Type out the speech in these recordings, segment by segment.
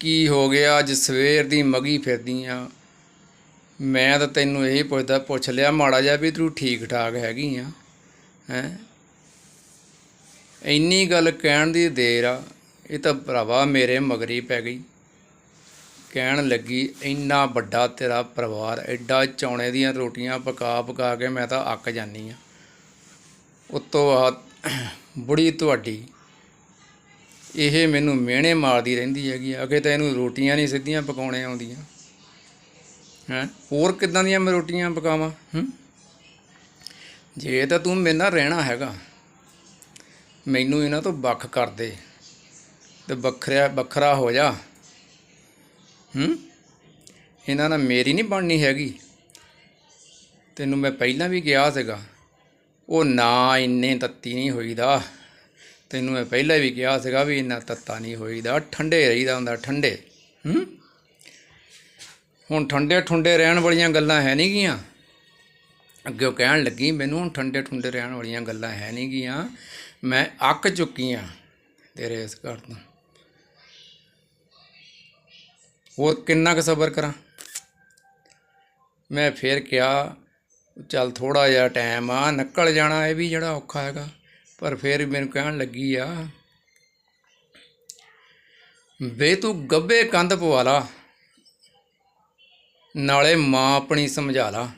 ਕੀ ਹੋ ਗਿਆ? ਅੱਜ ਸਵੇਰ ਦੀ ਮਗੀ ਫਿਰਦੀ ਆ। ਮੈਂ ਤਾਂ ਤੈਨੂੰ ਇਹੀ ਪੁੱਛਦਾ, ਪੁੱਛ ਲਿਆ ਮਾੜਾ ਜਿਹਾ ਵੀ ਤੂੰ ਠੀਕ ਠਾਕ ਹੈਗੀ ਆ, ਹੈ? ਇੰਨੀ ਗੱਲ ਕਹਿਣ ਦੀ ਦੇਰ ਆ, ਇਹ ਤਾਂ ਭਰਾਵਾ ਮੇਰੇ ਮਗਰੀ ਪੈ ਗਈ। ਕਹਿਣ ਲੱਗੀ, ਇੰਨਾ ਵੱਡਾ ਤੇਰਾ ਪਰਿਵਾਰ, ਐਡਾ ਚੌਣੇ ਦੀਆਂ ਰੋਟੀਆਂ ਪਕਾ ਪਕਾ ਕੇ ਮੈਂ ਤਾਂ ਅੱਕ ਜਾਨੀ ਆ। ਉਤੋਂ ਆ ਬੁੜੀ ਤੁਹਾਡੀ ਇਹ ਮੈਨੂੰ ਮਿਹਣੇ ਮਾਰਦੀ ਰਹਿੰਦੀ ਹੈਗੀ ਆ, ਅਗੇ ਤਾਂ ਇਹਨੂੰ ਰੋਟੀਆਂ ਨਹੀਂ ਸਿੱਧੀਆਂ ਪਕਾਉਣੇ ਆਉਂਦੀਆਂ। ਹੈਂ? ਹੋਰ ਕਿੱਦਾਂ ਦੀਆਂ ਮੈਂ ਰੋਟੀਆਂ ਪਕਾਵਾਂ, ਹੂੰ? ਜੇ ਤਾਂ ਤੂੰ ਮੇਰੇ ਨਾਲ ਰਹਿਣਾ ਹੈਗਾ, ਮੈਨੂੰ ਇਹਨਾਂ ਤੋਂ ਵੱਖ ਕਰ ਦੇ ਤੇ ਵੱਖਰਾ ਵੱਖਰਾ ਹੋ ਜਾ, ਹੂੰ? ਇਹਨਾਂ ਨਾਲ ਮੇਰੀ ਨਹੀਂ ਬਣਨੀ ਹੈਗੀ। ਤੈਨੂੰ ਮੈਂ ਪਹਿਲਾਂ ਵੀ ਕਿਹਾ ਸੀਗਾ, ਉਹ ਨਾ ਇੰਨੇ ਤੱਤੀ ਨਹੀਂ ਹੋਈਦਾ। ਤੈਨੂੰ ਮੈਂ ਪਹਿਲਾਂ ਵੀ ਕਿਹਾ ਸੀਗਾ ਵੀ ਇੰਨਾ ਤੱਤਾ ਨਹੀਂ ਹੋਈਦਾ, ਠੰਡੇ ਰਹੀਦਾ ਹੁੰਦਾ, ਠੰਡੇ। ਹੂੰ? ਹੁਣ ਠੰਡੇ ਠੁੰਡੇ ਰਹਿਣ ਵਾਲੀਆਂ ਗੱਲਾਂ ਹੈ ਨਹੀਂ ਗੀਆਂ। ਅੱਗੇ ਉਹ ਕਹਿਣ ਲੱਗੀ, ਮੈਨੂੰ ਹੁਣ ਠੰਡੇ ਠੁੰਡੇ ਰਹਿਣ ਵਾਲੀਆਂ ਗੱਲਾਂ ਹੈ ਨਹੀਂ ਗੀਆਂ। ਮੈਂ ਅੱਕ ਚੁੱਕੀ ਆ ਤੇਰੇ ਇਸ ਘਰ ਤੋਂ। ਹੋਰ ਕਿੰਨਾ ਕੁ ਸਬਰ ਕਰਾਂ? ਮੈਂ ਫੇਰ ਕਿਹਾ, ਚੱਲ ਥੋੜਾ ਜਿਹਾ ਟਾਈਮ ਆ, ਨਿਕਲ ਜਾਣਾ, ਇਹ ਵੀ ਜਿਹੜਾ ਔਖਾ ਹੈਗਾ। ਪਰ ਫਿਰ ਮੈਨੂੰ ਕਹਿਣ ਲੱਗੀ ਆ, ਵੇ ਤੂੰ ਗੱਬੇ ਕੰਧ ਪਵਾ ਲਾ, ਨਾਲੇ ਮਾਂ ਆਪਣੀ ਸਮਝਾ ਲਾ।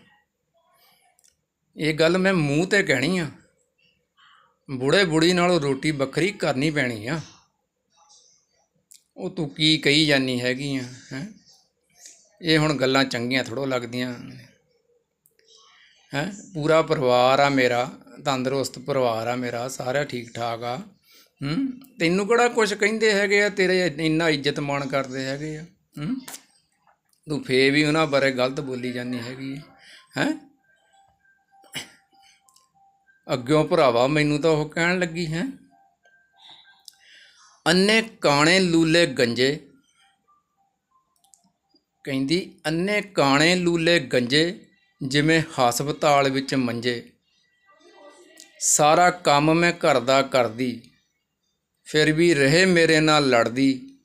ਇਹ ਗੱਲ ਮੈਂ ਮੂੰਹ ਤੇ ਕਹਿਣੀ ਆ। ਬੁੜੇ ਬੁੜੀ ਨਾਲੋਂ ਰੋਟੀ ਵੱਖਰੀ ਕਰਨੀ ਪੈਣੀ ਆ। ਉਹ ਤੂੰ ਕੀ ਕਹੀ ਜਾਨੀ ਹੈਗੀ ਆ, ਹੈ? ਇਹ ਹੁਣ ਗੱਲਾਂ ਚੰਗੀਆਂ ਥੋੜੋ ਲੱਗਦੀਆਂ। ਹੈ? ਪੂਰਾ ਪਰਿਵਾਰ ਆ ਮੇਰਾ। ਤੰਦਰੁਸਤ ਪਰਿਵਾਰ ਆ ਮੇਰਾ ਸਾਰਾ ਠੀਕ ਠਾਕ ਆ। ਹੂੰ? ਤੈਨੂੰ ਕਿਹੜਾ ਕੁਝ ਕਹਿੰਦੇ ਹੈਗੇ ਆ? ਤੇਰੇ ਇੰਨਾ ਇੱਜ਼ਤ ਮਾਣ ਕਰਦੇ ਹੈਗੇ ਆ। ਹੂੰ? ਤੂੰ ਫੇ ਵੀ ਉਹਨਾਂ ਬਾਰੇ ਗਲਤ ਬੋਲੀ ਜਾਂਦੀ ਹੈਗੀ ਹੈ? ਅੱਗਿਓਂ ਭਰਾਵਾ, ਮੈਨੂੰ ਤਾਂ ਉਹ ਕਹਿਣ ਲੱਗੀ, ਹੈ? ਅੰਨੇ ਕਾਣੇ ਲੂਲੇ ਗੰਜੇ। ਕਹਿੰਦੀ, ਅੰਨੇ ਕਾਣੇ ਲੂਲੇ ਗੰਜੇ ਜਿਵੇਂ ਹਸਪਤਾਲ ਵਿੱਚ ਮੰਜੇ। ਸਾਰਾ ਕੰਮ ਮੈਂ ਘਰ ਦਾ ਕਰਦੀ, ਫਿਰ ਵੀ ਰਹੇ ਮੇਰੇ ਨਾਲ ਲੜਦੀ,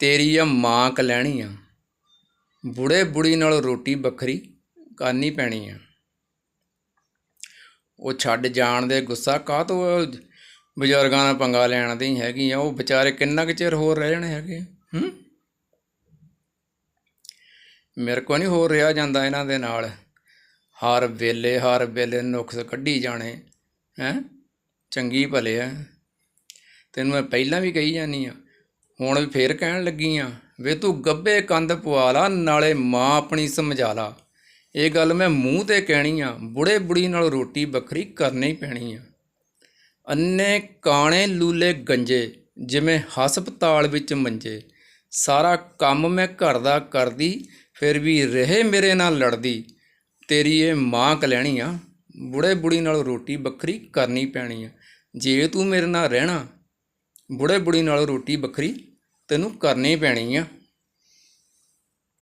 ਤੇਰੀ ਆ ਮਾਂ ਕਲੈਣੀ ਆ। ਬੁੜੇ ਬੁੜੀ ਨਾਲ ਰੋਟੀ ਵੱਖਰੀ ਕਰਨੀ ਪੈਣੀ ਆ। ਉਹ ਛੱਡ ਜਾਣ ਦੇ ਗੁੱਸਾ ਕਾਹ ਤੋਂ ਬਜ਼ੁਰਗਾਂ ਨਾਲ ਪੰਗਾ ਲੈਣ ਦੀ ਹੈਗੀ ਆ, ਉਹ ਵਿਚਾਰੇ ਕਿੰਨਾ ਕੁ ਚਿਰ ਹੋਰ ਰਹਿ ਜਾਣੇ ਹੈਗੇ ਹੂੰ? ਮੇਰੇ ਕੋ ਨਹੀਂ ਹੋਰ ਰਿਹਾ ਜਾਂਦਾ ਇਹਨਾਂ ਦੇ ਨਾਲ। ਹਰ ਵੇਲੇ ਹਰ ਵੇਲੇ ਨੁਕਸ ਕੱਢੀ ਜਾਣੇ। ਹੈ? ਚੰਗੀ ਭਲੇ ਆ। ਤੈਨੂੰ ਮੈਂ ਪਹਿਲਾਂ ਵੀ ਕਹੀ ਜਾਨੀ ਆ। ਹੁਣ ਵੀ ਫੇਰ ਕਹਿਣ ਲੱਗੀ ਆ, ਵੇ ਤੂੰ ਗੱਬੇ ਕੰਧ ਪਵਾ ਲਾ, ਨਾਲੇ ਮਾਂ ਆਪਣੀ ਸਮਝਾ ਲਾ। ਇਹ ਗੱਲ ਮੈਂ ਮੂੰਹ ਤੇ ਕਹਿਣੀ ਆ, ਬੁੜੇ ਬੁੜੀ ਨਾਲ ਰੋਟੀ ਵੱਖਰੀ ਕਰਨੀ ਪੈਣੀ ਆ। ਅੰਨੇ ਕਾਣੇ ਲੂਲੇ ਗੰਜੇ, ਜਿਵੇਂ ਹਸਪਤਾਲ ਵਿੱਚ ਮੰਜੇ। ਸਾਰਾ ਕੰਮ ਮੈਂ ਘਰ ਦਾ ਕਰਦੀ, ਫਿਰ ਵੀ ਰਹੇ ਮੇਰੇ ਨਾਲ ਲੜਦੀ। ਤੇਰੀ ਇਹ ਮਾਂ ਕਲੈਣੀ ਆ। ਬੁੜੇ ਬੁੜੀ ਨਾਲ ਰੋਟੀ ਵੱਖਰੀ ਕਰਨੀ ਪੈਣੀ ਆ। ਜੇ ਤੂੰ ਮੇਰੇ ਨਾਲ ਰਹਿਣਾ, ਬੁੜੇ ਬੁੜੀ ਨਾਲ ਰੋਟੀ ਵੱਖਰੀ ਤੈਨੂੰ ਕਰਨੀ ਪੈਣੀ ਆ।